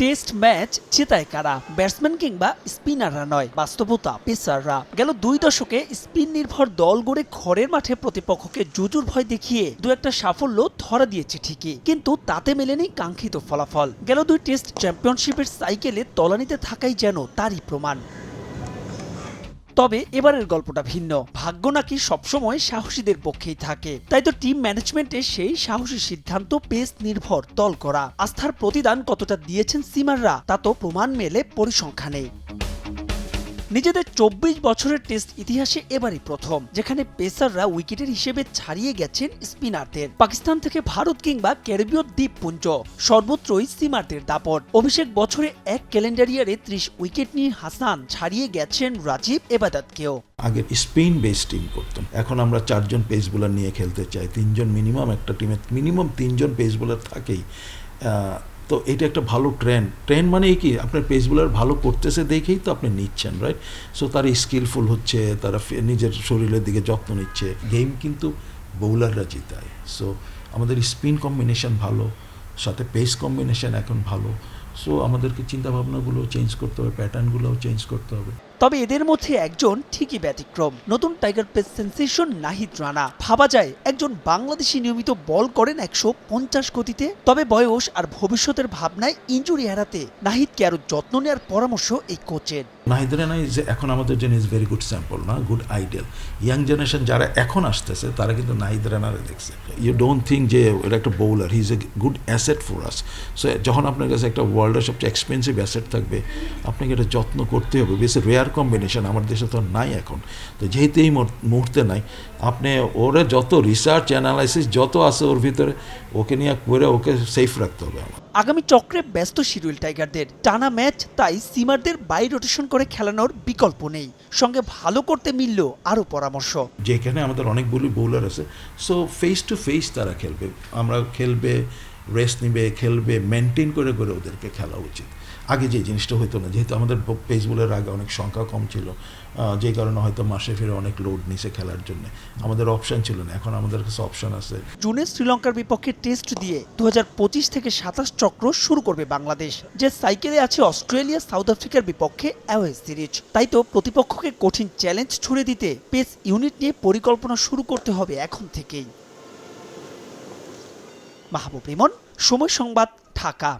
Test match জেতায় কারা? Batsman কিংবা স্পিনাররা নয়, বাস্তবতা পেসাররা। গেল দুই দশকে স্পিন নির্ভর দল গড়ে ঘরের মাঠে প্রতিপক্ষকে জুজুর ভয় দেখিয়ে দু একটা সাফল্য ধরা দিয়েছে ঠিকই, কিন্তু তাতে মেলেনি কাঙ্ক্ষিত ফলাফল। গেল দুই টেস্ট চ্যাম্পিয়নশিপের সাইকেলে তলানিতে থাকাই যেন তারই প্রমাণ। তবে এবারের গল্পটা ভিন্ন। ভাগ্য নাকি সবসময় সাহসীদের পক্ষেই থাকে। তাই তো টিম ম্যানেজমেন্টে সেই সাহসী সিদ্ধান্ত পেস নির্ভর দল করা। আস্থার প্রতিদান কতটা দিয়েছেন সিমাররা, তা তো প্রমাণ মেলে পরিসংখ্যানে। নিজেদের চব্বিশ বছরের টেস্ট ইতিহাসে এবারই প্রথম, যেখানে পেসাররা উইকেটের হিসেবে ছাড়িয়ে গেছেন স্পিনারদের। পাকিস্তান থেকে ভারত কিংবা ক্যারিবীয় দ্বীপপুঞ্জ, সর্বত্রই সিমারদের দাপট। অভিষেক বছরে এক ক্যালেন্ডার ইয়ারে ত্রিশ উইকেট নিয়ে হাসান ছাড়িয়ে গেছেন রাজীব এবাদতকেও। আগে স্পেন বেস টিম করতাম। এখন আমরা চারজন পেস বোলার নিয়ে খেলতে চাই। তিনজন মিনিমাম একটা টিমে, মিনিমাম তিনজন পেস বোলার থাকেই তো এটা একটা ভালো ট্রেন্ড ট্রেন্ড মানে কি? আপনার পেস ভালো করতেছে দেখেই তো আপনি নিচ্ছেন রাইট সো তারা স্কিলফুল হচ্ছে, তারা নিজের শরীরের দিকে যত্ন নিচ্ছে। গেম কিন্তু বোলাররা জিতায়। সো আমাদের স্পিন কম্বিনেশন ভালো, সাথে পেস কম্বিনেশন এখন ভালো। সো আমাদেরকে চিন্তাভাবনাগুলো চেঞ্জ করতে হবে প্যাটার্নগুলোও চেঞ্জ করতে হবে। তবে এদের মধ্যে একজন ঠিকই ব্যতিক্রম। নতুন tiger pace sensation Nahid Rana. ভাবা যায়, একজন বাংলাদেশি নিয়মিত বল করেন একশো পঞ্চাশ গতিতে। তবে বয়স আর ভবিষ্যতের ভাবনায় ইঞ্জুরি এড়াতে নাহিদকে আরও যত্ন নেওয়ার পরামর্শ এই কোচের। নাহিদ রানা ইজ এখন আমাদের জন্য ইজ ভেরি গুড স্যাম্পল না? গুড আইডিয়াল ইয়াং জেনারেশন যারা এখন আসতেছে, তারা কিন্তু নাহিদ রানারে দেখছে। ইউ ডোন্ট থিঙ্ক যে এটা একটা bowler he is a good asset for us so যখন আপনার কাছে একটা ওয়ার্ল্ডের সবচেয়ে এক্সপেন্সিভ অ্যাসেট থাকবে, আপনাকে এটা যত্ন করতে হবে। বেশি রেয়ার কম্বিনেশন আমার দেশে তো নাই এখন। তো যেহেতু এই মুহূর্তে নাই আপনি ওরা যত রিসার্চ অ্যানালাইসিস যত আছে ওর ভিতরে ওকে নিয়ে করে ওকে সেফ রাখতে হবে আমার। আগামী চক্রে ব্যস্ত শিরুইল টাইগারদের টানা ম্যাচ তাই সিমারদের বাই রোটেশন করে খেলানোর বিকল্প নেই। সঙ্গে ভালো করতে মিলল আরও পরামর্শ। যেখানে আমাদের অনেকগুলি বোলার আছে সো ফেস টু ফেস তারা খেলবে। আমরা খেলবে রেস্ট নিবে, খেলবে মেনটেন করে করে ওদেরকে খেলা উচিত। আগে যে জিনিসটা হতো না, যেহেতু আমাদের পেস বোলের আগে অনেক সংখ্যা কম ছিল যে কারণে হয়তো মাসে ফিরে অনেক লোড নিছে খেলার জন্য। আমাদের অপশন ছিল না, এখন আমাদের কাছে অপশন আছে। জুনে শ্রীলঙ্কার বিপক্ষে টেস্ট দিয়ে দু হাজার পঁচিশ থেকে সাতাশ চক্র শুরু করবে বাংলাদেশ, যে সাইকেলে আছে অস্ট্রেলিয়া, সাউথ আফ্রিকার বিপক্ষে অ্যাওয়ে সিরিজ। তাই তো প্রতিপক্ষকে কঠিন চ্যালেঞ্জ ছুড়ে দিতে পেস ইউনিট নিয়ে পরিকল্পনা শুরু করতে হবে এখন থেকেই। মাহবুব রিমন সময় সংবাদ ঢাকা।